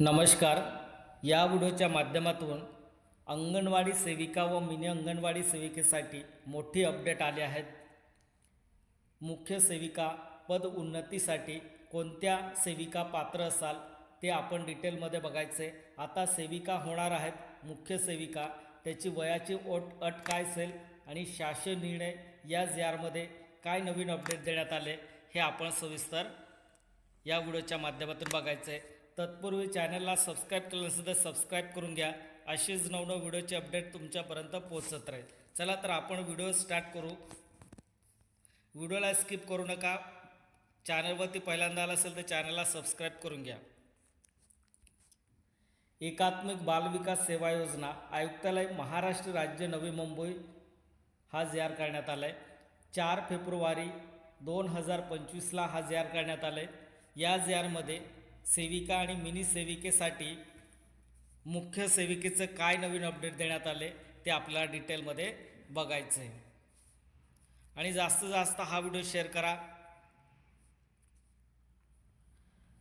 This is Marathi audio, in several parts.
नमस्कार. या व्हिडिओच्या माध्यमातून अंगणवाडी सेविका व मिनी अंगणवाडी सेविकेसाठी मोठी अपडेट आली आहेत. मुख्य सेविका पद उन्नतीसाठी कोणत्या सेविका पात्र असाल ते आपण डिटेलमध्ये बघायचे. आता सेविका होणार आहेत मुख्य सेविका. त्याची वयाची ओट अट काय असेल आणि शासन निर्णय या जी काय नवीन अपडेट देण्यात आले हे आपण सविस्तर या व्हिडिओच्या माध्यमातून बघायचं. आहे तत्पूर्वी चॅनलला सबस्क्राईब केलं नसेल तर सबस्क्राईब करून घ्या. असेच नवनव व्हिडिओचे अपडेट तुमच्यापर्यंत पोहोचत राहील. चला तर आपण व्हिडिओ स्टार्ट करू. व्हिडिओला स्किप करू नका. चॅनलवरती पहिल्यांदा आला असेल तर चॅनलला सबस्क्राईब करून घ्या. एकात्मिक बालविकास सेवा योजना आयुक्तालय महाराष्ट्र राज्य नवी मुंबई हा जाहीर करण्यात आला आहे चार फेब्रुवारी दोन हजार पंचवीसला हा जाहीर करण्यात आला आहे या जाहीरमध्ये सेविका आणि मिनी सेविकेसाठी मुख्य सेविकेचं काय नवीन अपडेट देण्यात आले ते आपल्याला डिटेलमध्ये बघायचं आहे आणि जास्तीत जास्त हा व्हिडिओ शेअर करा.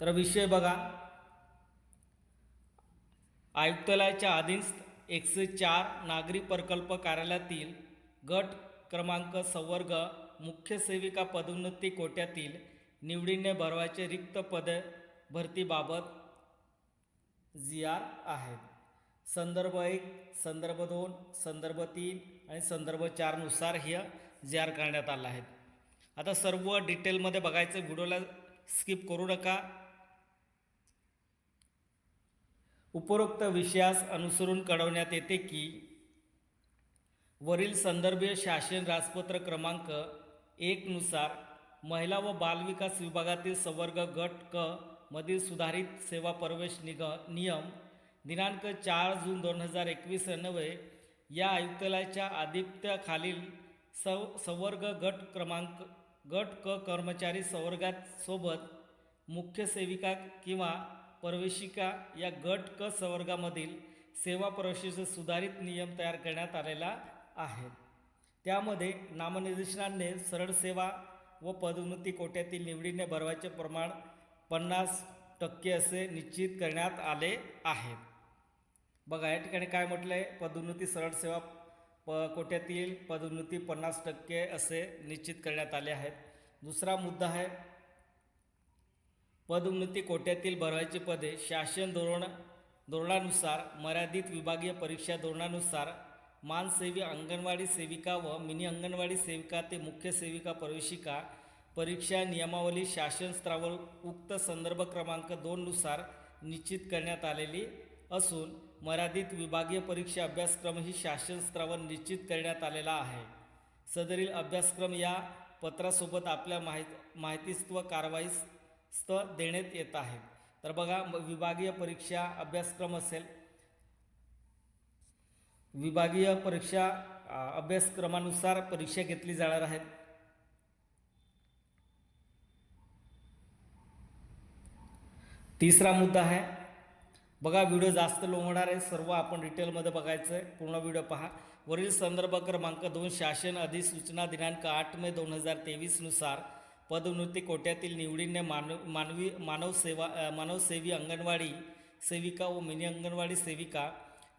तर विषय बघा. आयुक्तालयाच्या अधीनस्थ एकशे चार नागरी प्रकल्प कार्यालयातील गट क्रमांक संवर्ग मुख्य सेविका पदोन्नती कोट्यातील निवडीने भरवायचे रिक्त पद भरतीबाबत जी आर आहेत. संदर्भ एक संदर्भ दोन संदर्भ तीन आणि संदर्भ चारनुसार ही जी आर करण्यात आलं आहेत आता सर्व डिटेलमध्ये बघायचं व्हिडिओला स्किप करू नका. उपरोक्त विषयास अनुसरून कळवण्यात येते की वरील संदर्भीय शासन राजपत्र क्रमांक एकनुसार महिला व बालविकास विभागातील संवर्ग गट क मधील सुधारित सेवा प्रवेश निग नियम दिनांक चार जून दोन हजार एकवीस अन्वये या आयुक्तालयाच्या आदित्याखालील सव संवर्ग गट क्रमांक गट क कर्मचारी संवर्गात सोबत मुख्य सेविका किंवा प्रवेशिका या गट क संवर्गामधील सेवा प्रवेशाचे सुधारित नियम तयार करण्यात आलेला आहे. त्यामध्ये नामनिर्देशनाने सरळ सेवा व पदोन्नती कोट्यातील निवडीने भरवायचे प्रमाण पन्नास टक्के असे निश्चित करण्यात आले आहे. बघा या ठिकाणी काय म्हटलं आहे पदोन्नती सरळ सेवा प कोट्यातील पदोन्नती पन्नास टक्के असे निश्चित करण्यात आले आहेत. दुसरा मुद्दा आहे पदोन्नती कोट्यातील भरवायची पदे शासन धोरण धोरणानुसार मर्यादित विभागीय परीक्षा धोरणानुसार मानसेवी अंगणवाडी सेविका व मिनी अंगणवाडी सेविका ते मुख्य सेविका प्रवेशिका परीक्षा नियमावली शासन स्तरावर उक्त संदर्भ क्रमांक दोननुसार निश्चित करण्यात आलेली असून मर्यादित विभागीय परीक्षा अभ्यासक्रम ही शासन स्तरावर निश्चित करण्यात आलेला आहे. सदरील अभ्यासक्रम या पत्रासोबत आपल्या माहीत माहितीस्थ व कारवाईस स्तर देण्यात येत आहे. तर बघा विभागीय परीक्षा अभ्यासक्रम असेल विभागीय परीक्षा अभ्यासक्रमानुसार परीक्षा घेतली जाणार आहेत तिसरा मुद्दा आहे बघा व्हिडिओ जास्त लोंग आहे. सर्व आपण डिटेलमध्ये बघायचं आहे पूर्ण व्हिडिओ पहा. वरील संदर्भ क्रमांक दोन शासन अधिसूचना दिनांक आठ मे दोन हजार तेवीसनुसार पदोन्नती कोट्यातील निवडीने मानव मानवी मानव सेवा मानवसेवी अंगणवाडी सेविका व मिनी अंगणवाडी सेविका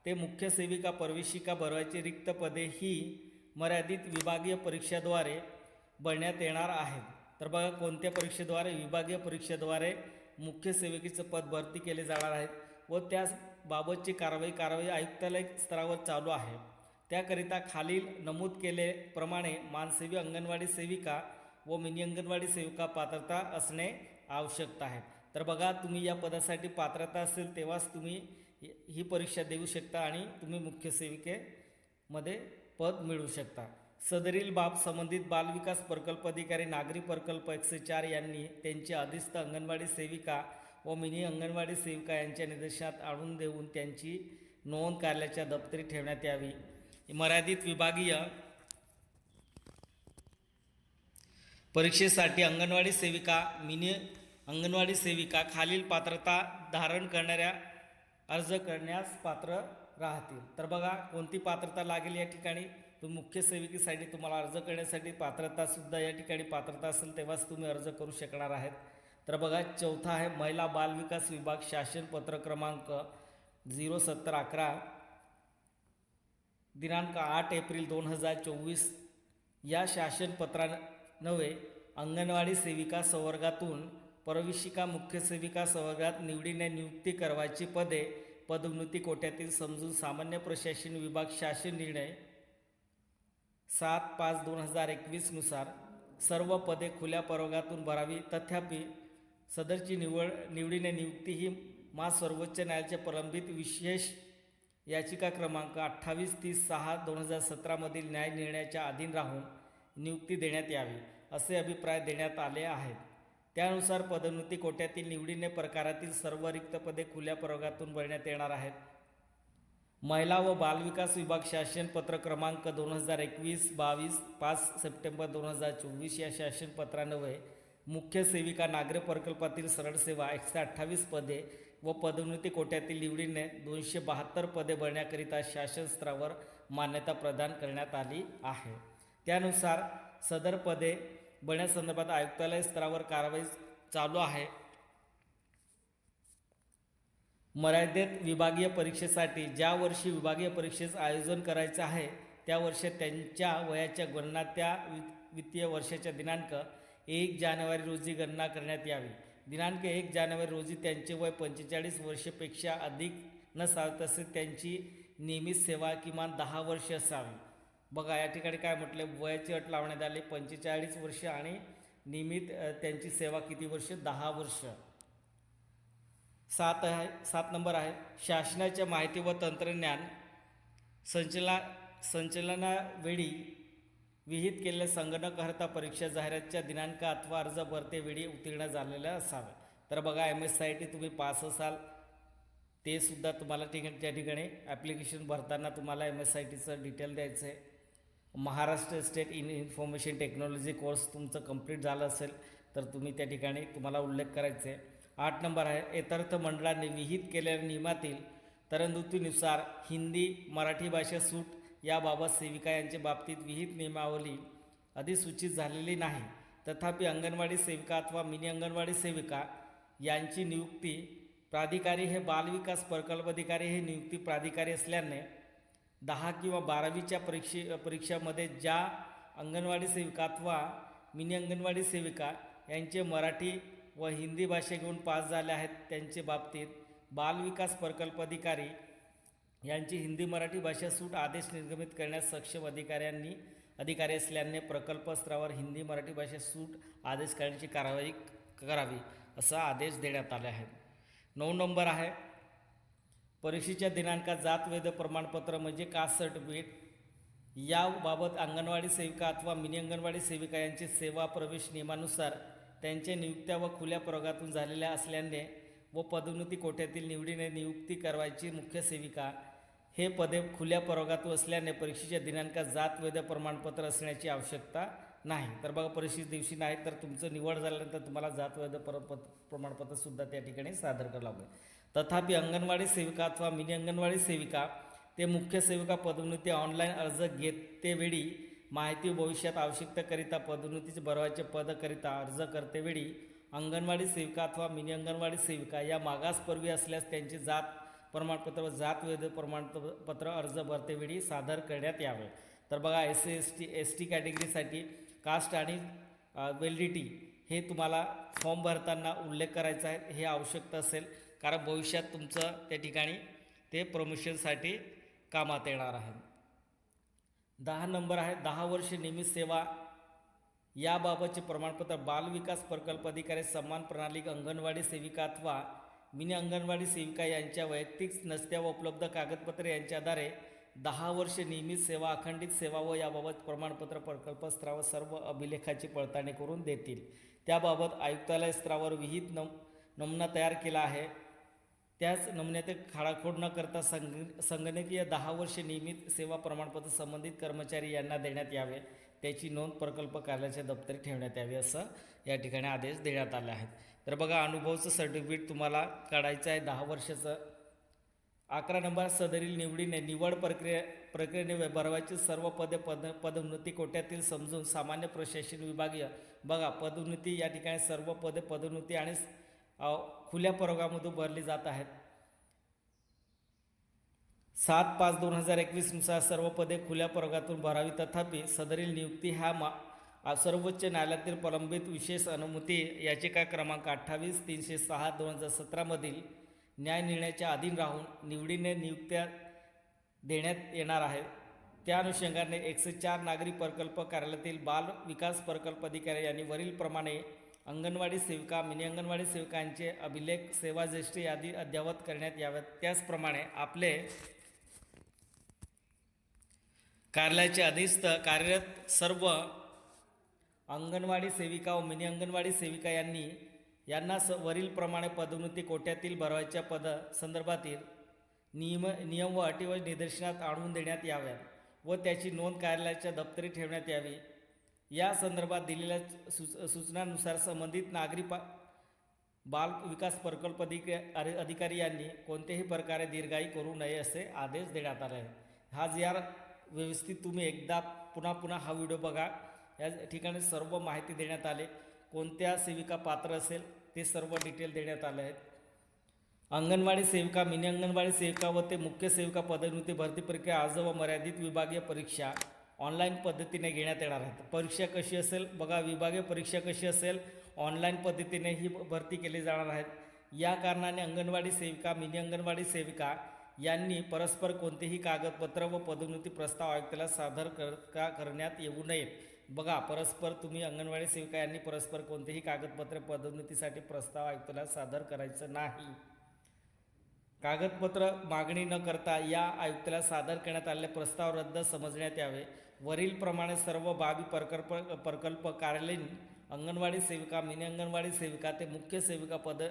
ते मुख्य सेविका प्रवेशिका भरवायची रिक्त पदे ही मर्यादित विभागीय परीक्षाद्वारे भरण्यात येणार आहेत. तर बघा कोणत्या परीक्षेद्वारे? विभागीय परीक्षेद्वारे मुख्य सेविकेचं पद भरती केले जाणार आहेत व त्याबाबतची कारवाई कारवाई आयुक्तालय स्तरावर चालू आहे. त्याकरिता खालील नमूद केलेप्रमाणे मानसेवी अंगणवाडी सेविका व मिनी अंगणवाडी सेविका पात्रता असणे आवश्यक आहे. तर बघा तुम्ही या पदासाठी पात्रता असेल तेव्हाच तुम्ही ही- ही परीक्षा देऊ शकता आणि तुम्ही मुख्य सेविकेमध्ये पद मिळवू शकता. सदरील बाब संबंधित बालविकास प्रकल्प अधिकारी नागरी प्रकल्प एकशे चार यांनी त्यांची अधिस्थ अंगणवाडी सेविका व मिनी अंगणवाडी सेविका यांच्या निदर्शनात आणून देऊन त्यांची नोंद कार्यालयाच्या दप्तरी ठेवण्यात यावी. मर्यादित विभागीय परीक्षेसाठी अंगणवाडी सेविका मिनी अंगणवाडी सेविका खालील पात्रता धारण करणाऱ्या अर्ज करण्यास पात्र राहतील. तर बघा कोणती पात्रता लागेल या ठिकाणी? तुम्ही मुख्य सेविकेसाठी तुम्हाला अर्ज करण्यासाठी पात्रतासुद्धा या ठिकाणी पात्रता असेल तेव्हाच तुम्ही अर्ज करू शकणार आहेत. तर बघा चौथा आहे महिला बाल विकास विभाग शासन पत्र क्रमांक झिरो सत्तर अकरा दिनांक आठ एप्रिल दोन हजार चोवीस. या शासनपत्रानवे अंगणवाडी सेविका संवर्गातून प्रवेशिका मुख्य सेविका संवर्गात निवडीने नियुक्ती करवायची पदे पदोन्नती कोट्यातील समजून सामान्य प्रशासन विभाग शासन निर्णय सात पाच दोन हजार एकवीसनुसार सर्व पदे खुल्या प्रवर्गातून भरावी. तथापि सदरची निवड निवडीने नियुक्ती ही मा सर्वोच्च न्यायालयाचे प्रलंबित विशेष याचिका क्रमांक अठ्ठावीस तीस सहा दोन हजार सतरामधील न्याय निर्णयाच्या अधीन राहून नियुक्ती देण्यात यावी असे अभिप्राय देण्यात आले आहेत. त्यानुसार पदोन्नती कोट्यातील निवडीने प्रकारातील सर्व रिक्त पदे खुल्या प्रवर्गातून भरण्यात येणार आहेत. महिला व बालविकास विभाग शासन पत्र क्रमांक दोन हजार एकवीस बावीस पाच सप्टेंबर दोन हजार चोवीस या शासनपत्रान्वये मुख्य सेविका नागरी प्रकल्पातील सरळ सेवा एकशे अठ्ठावीस पदे व पदोन्नती कोट्यातील निवडीने दोनशे बहात्तर पदे भरण्याकरिता शासन स्तरावर मान्यता प्रदान करण्यात आली आहे. त्यानुसार सदर पदे भरण्यासंदर्भात आयुक्तालय स्तरावर कारवाई चालू आहे. मर्यादित विभागीय परीक्षेसाठी ज्या वर्षी विभागीय परीक्षेचं आयोजन करायचं आहे त्या वर्षी त्यांच्या वयाच्या गणना त्या वित्तीय वर्षाच्या दिनांक एक जानेवारी रोजी गणना करण्यात यावी. दिनांक एक जानेवारी रोजी त्यांचे वय पंचेचाळीस वर्षेपेक्षा अधिक नसावे तसेच त्यांची नियमित सेवा किमान दहा वर्षे असावी. बघा या ठिकाणी काय म्हटले वयाची अट लावण्यात आली पंचेचाळीस वर्ष आणि नियमित त्यांची सेवा किती वर्ष? दहा वर्ष. सात आहे सात नंबर आहे. शासनाच्या माहिती व तंत्रज्ञान संचला संचलनावेळी विहित केलेल्या संगणकहर्ता परीक्षा जाहिरातच्या दिनांक अथवा अर्ज भरतेवेळी उत्तीर्ण झालेल्या असावे तर बघा एम एस सी टी तुम्ही पास असाल ते सुद्धा तुम्हाला ठिकाणी त्या ठिकाणी ॲप्लिकेशन भरताना तुम्हाला एम एस आय टीचं डिटेल द्यायचं आहे. Maharashtra state in information technology course तुमचं कंप्लीट झालं असेल तर तुम्ही त्या ठिकाणी तुम्हाला उल्लेख करायचा आहे. आठ नंबर आहे. यथार्थ मंडळाने विहित केलेल्या नियमातील तरतुदीनुसार हिंदी मराठी भाषा सूट याबाबत सेविका यांच्या बाबतीत विहित नियमावली अधिसूचित झालेली नाही. तथापि अंगणवाडी सेविका अथवा मिनी अंगणवाडी सेविका यांची नियुक्ती प्राधिकारी हे बालविकास प्रकल्प अधिकारी हे नियुक्ती प्राधिकारी असल्याने दहा किंवा बारावीच्या परीक्षे परीक्षामध्ये ज्या अंगणवाडी सेविका अथवा मिनी अंगणवाडी सेविका यांचे मराठी व हिंदी भाषा घेऊन पास झाले आहेत त्यांच्या बाबतीत बालविकास प्रकल्प अधिकारी यांची हिंदी मराठी भाषा सूट आदेश निर्गमित करण्यास सक्षम अधिकाऱ्यांनी अधिकारी असल्याने प्रकल्प स्तरावर हिंदी मराठी भाषा सूट आदेश करण्याची कारवाई करावी असा आदेश देण्यात आले आहे. नऊ नंबर आहे. परीक्षेच्या दिनांकात जात वैध प्रमाणपत्र म्हणजे कास्ट सर्टिफिकेट? याबाबत अंगणवाडी सेविका अथवा मिनी अंगणवाडी सेविका यांची सेवा प्रवेश नियमानुसार त्यांच्या नियुक्त्या व खुल्या प्रयोगातून झालेल्या असल्याने व पदोन्नती कोट्यातील निवडीने नियुक्ती करवायची मुख्य सेविका हे पदे खुल्या प्रयोगातून असल्याने परीक्षेच्या दिनांकात जात वैध प्रमाणपत्र असण्याची आवश्यकता नाही. तर बघा परीक्षेच्या दिवशी नाही तर तुमचं निवड झाल्यानंतर तुम्हाला जात वैध परपत प्रमाणपत्रसुद्धा त्या ठिकाणी सादर करावं लागेल. तथापि अंगणवाडी सेविका अथवा मिनी अंगणवाडी सेविका ते मुख्य सेविका पदोन्नती ऑनलाईन अर्ज घेतेवेळी माहिती भविष्यात आवश्यकतेकरिता पदोन्नतीचे भरवायचे पदकरिता अर्ज करतेवेळी अंगणवाडी सेविका अथवा मिनी अंगणवाडी सेविका या मागासपूर्वी असल्यास त्यांचे जात प्रमाणपत्र व जात वैध प्रमाणपत्र अर्ज भरतेवेळी सादर करण्यात यावे. तर बघा S C S T S T कॅटेगरीसाठी caste आणि वेलिडिटी हे तुम्हाला फॉर्म भरताना उल्लेख करायचा आहे हे आवश्यकता असेल. कारण भविष्यात तुमचं त्या ठिकाणी ते प्रमोशनसाठी कामात येणार आहे. दहा नंबर आहे. दहा वर्ष नियमित सेवा. याबाबतचे प्रमाणपत्र बालविकास प्रकल्प अधिकारी सन्मान प्रणाली अंगणवाडी सेविका अथवा मिनी अंगणवाडी सेविका यांच्या वैयक्तिक नसत्या व उपलब्ध कागदपत्रे यांच्या आधारे दहा वर्ष नियमित सेवा अखंडित सेवा व याबाबत प्रमाणपत्र प्रकल्प स्तरावर सर्व अभिलेखाची पडताळणी करून देतील. त्याबाबत आयुक्तालय स्तरावर विहित नम नमुना तयार केला आहे. त्याच नमुन्यात खाडाखोड न करता संग संगणकीय दहा वर्ष नियमित सेवा प्रमाणपत्र संबंधित कर्मचारी यांना देण्यात यावे. त्याची नोंद प्रकल्प कार्यालयाच्या दप्तरी ठेवण्यात यावी असं या ठिकाणी आदेश देण्यात आले आहेत. तर बघा अनुभवचं सर्टिफिकेट तुम्हाला काढायचं आहे. दहा वर्षाचं. अकरा नंबर सदरील निवडीने निवड प्रक्रिया प्रक्रियेने भरवायची सर्व पदे पद पदोन्नती कोट्यातील समजून सामान्य प्रशासन विभागीय. बघा पदोन्नती या ठिकाणी सर्व पदे पदोन्नती आणि खुल्या प्रवर्गामधून भरली जात आहेत. सात पाच दोन हजार एकवीसनुसार सर्व पदे खुल्या प्रवर्गातून भरावी. तथापि सदरील नियुक्ती ह्या मा सर्वोच्च न्यायालयातील प्रलंबित विशेष अनुमती याचिका क्रमांक अठ्ठावीस तीनशे सहा दोन हजार सतरामधील न्याय निर्णयाच्या अधीन राहून निवडीने नियुक्त्या देण्यात येणार आहे. त्या अनुषंगाने एकशे चार नागरी प्रकल्प कार्यालयातील बाल विकास प्रकल्प अधिकारी यांनी वरीलप्रमाणे अंगणवाडी सेविका मिनी अंगणवाडी सेविकांचे अभिलेख सेवा ज्येष्ठ यादी अद्ययावत करण्यात याव्यात. त्याचप्रमाणे आपले कार्यालयाचे अधिस्थ कार्यरत सर्व अंगणवाडी सेविका व मिनी अंगणवाडी सेविका यांनी यांना स वरीलप्रमाणे पदोन्नती कोट्यातील भरवायच्या पद संदर्भातील नियम नियम व अटीवर निदर्शनात आणून देण्यात याव्यात व त्याची नोंद कार्यालयाच्या दप्तरी ठेवण्यात यावी. या संदर्भात दिलेल्या सूच सूचनांनुसार संबंधित नागरी पा बाल विकास प्रकल्प अधिका अधिकारी यांनी कोणत्याही प्रकारे दीर्घाई करू नये असे आदेश देण्यात आले आहेत. हा जी व्यवस्थित तुम्ही एकदा पुन्हा पुन्हा हा व्हिडिओ बघा. या ठिकाणी सर्व माहिती देण्यात आले. कोणत्या सेविका पात्र असेल ते सर्व डिटेल देण्यात आले आहेत. अंगणवाडी सेविका मिनी अंगणवाडी सेविका व ते मुख्य सेविका पदोन्नती भरती प्रक्रिया अर्ज व मर्यादित विभागीय परीक्षा ऑनलाईन पद्धतीने घेण्यात येणार आहेत. परीक्षा कशी असेल बघा विभागीय परीक्षा कशी असेल ऑनलाईन पद्धतीने ही भरती केली जाणार आहेत. या कारणाने अंगणवाडी सेविका मिनी अंगणवाडी सेविका यांनी परस्पर कोणतेही कागदपत्र व पदोन्नती प्रस्ताव आयुक्ताला सादर कर का करण्यात येऊ नयेत बघा परस्पर तुम्ही अंगणवाडी सेविका यांनी परस्पर कोणतेही कागदपत्र पदोन्नतीसाठी प्रस्ताव आयुक्ताला सादर करायचं नाही. कागदपत्र मागणी न करता या आयुक्ताला सादर करण्यात आलेले प्रस्ताव रद्द समजण्यात यावे. वरीलप्रमाणे सर्व बाबी प्रकल्प प्रकल्प कार्यालयीन अंगणवाडी सेविका मिनी अंगणवाडी सेविका ते मुख्य सेविका पद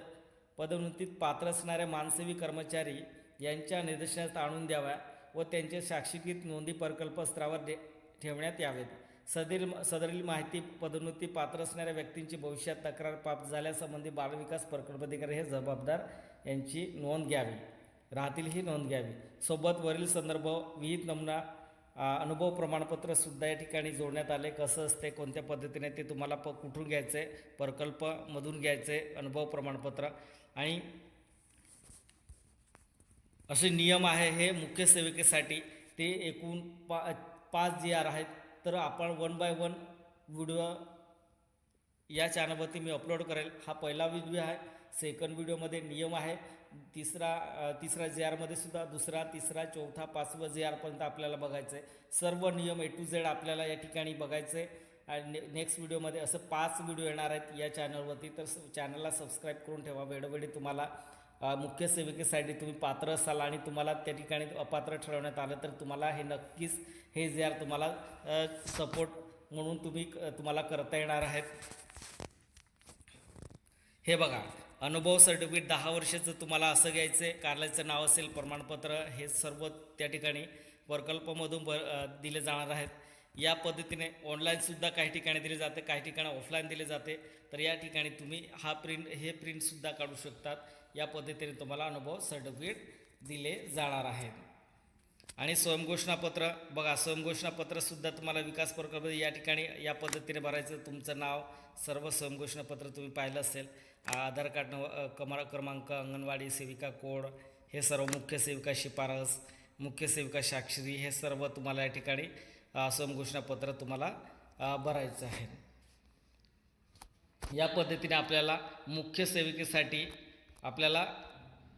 पदोन्नतीत पात्र असणारे मानसेवी कर्मचारी यांच्या निदर्शनास आणून द्याव्या व त्यांचे साक्षीकृत नोंदी प्रकल्प स्तरावर दे ठेवण्यात यावेत. सदरील सदरील माहिती पदोन्नती पात्र असणाऱ्या व्यक्तींची भविष्यात तक्रार प्राप्त झाल्यासंबंधी बालविकास प्रकल्प अधिकारी हे जबाबदार यांची नोंद घ्यावी. राहतील ही नोंद घ्यावी. सोबत वरील संदर्भ विहित नमुना अनुभव प्रमाणपत्र सुद्धा या ठिकाणी जोडण्यात आले. कसं असते कोणत्या पद्धतीने ते तुम्हाला प कुठून घ्यायचं आहे प्रकल्पमधून घ्यायचे अनुभव प्रमाणपत्र. आणि असे नियम आहे हे मुख्य सेविकेसाठी. ते एकूण पा पाच जी आर आहेत. तर आपण वन बाय वन व्हिडिओ या चॅनलवरती मी अपलोड करेल. हा पहिला व्हिडिओ आहे. सेकंड व्हिडिओमध्ये नियम आहे. तिसरा तिसरा जे आरमध्ये सुद्धा दुसरा तिसरा चौथा पाचवा जे आरपर्यंत आपल्याला बघायचं आहे सर्व नियम ए टू झेड आपल्याला या ठिकाणी बघायचं आहे आणि ने नेक्स्ट व्हिडिओमध्ये असं पाच व्हिडिओ येणार आहेत या चॅनलवरती तर चॅनलला सबस्क्राईब करून ठेवा. वेळोवेळी तुम्हाला मुख्य सेविकेसाठी तुम्ही पात्र असाल आणि तुम्हाला त्या ठिकाणी अपात्र ठरवण्यात आलं तर तुम्हाला हे नक्कीच हे जे आर तुम्हाला सपोर्ट म्हणून तुम्ही तुम्हाला करता येणार आहेत. हे बघा. अनुभव सर्टिफिकेट दहा वर्षाचं तुम्हाला असं घ्यायचं आहे कार्यालयाचं नाव असेल प्रमाणपत्र हे सर्व त्या ठिकाणी प्रकल्पामधून ब दिले जाणार आहेत. या पद्धतीने ऑनलाईनसुद्धा काही ठिकाणी दिले जाते काही ठिकाणी ऑफलाईन दिले जाते. तर या ठिकाणी तुम्ही हा प्रिंट हे प्रिंटसुद्धा काढू शकतात. या पद्धतीने तुम्हाला अनुभव सर्टिफिकेट दिले जाणार आहेत. आणि स्वयंघोषणापत्र बघा स्वयंघोषणापत्रसुद्धा तुम्हाला विकास प्रकल्प या ठिकाणी या पद्धतीने भरायचं. तुमचं नाव सर्व स्वयंघोषणापत्र तुम्ही पाहिलं असेल. आधार कार्ड कमरा क्रमांक अंगणवाडी सेविका कोड हे सर्व मुख्य सेविका शिफारस मुख्य सेविका साक्षरी हे सर्व तुम्हाला या ठिकाणी अ, स्वयंघोषणापत्र तुम्हाला भरायचं आहे. या पद्धतीने आपल्याला मुख्य सेविकेसाठी आपल्याला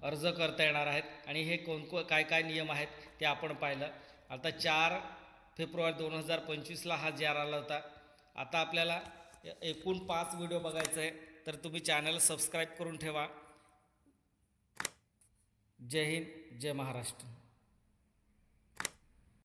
अर्ज करता येणार आहेत आणि हे कोणको काय काय नियम आहेत ते आपण पाहिलं. आता चार फेब्रुवारी दोन हजार पंचवीसला हा जे आर आला होता आता आपल्याला एकूण पाच व्हिडिओ बघायचं आहे तर तुम्ही चॅनल सबस्क्राईब करून ठेवा. जय हिंद जय महाराष्ट्र.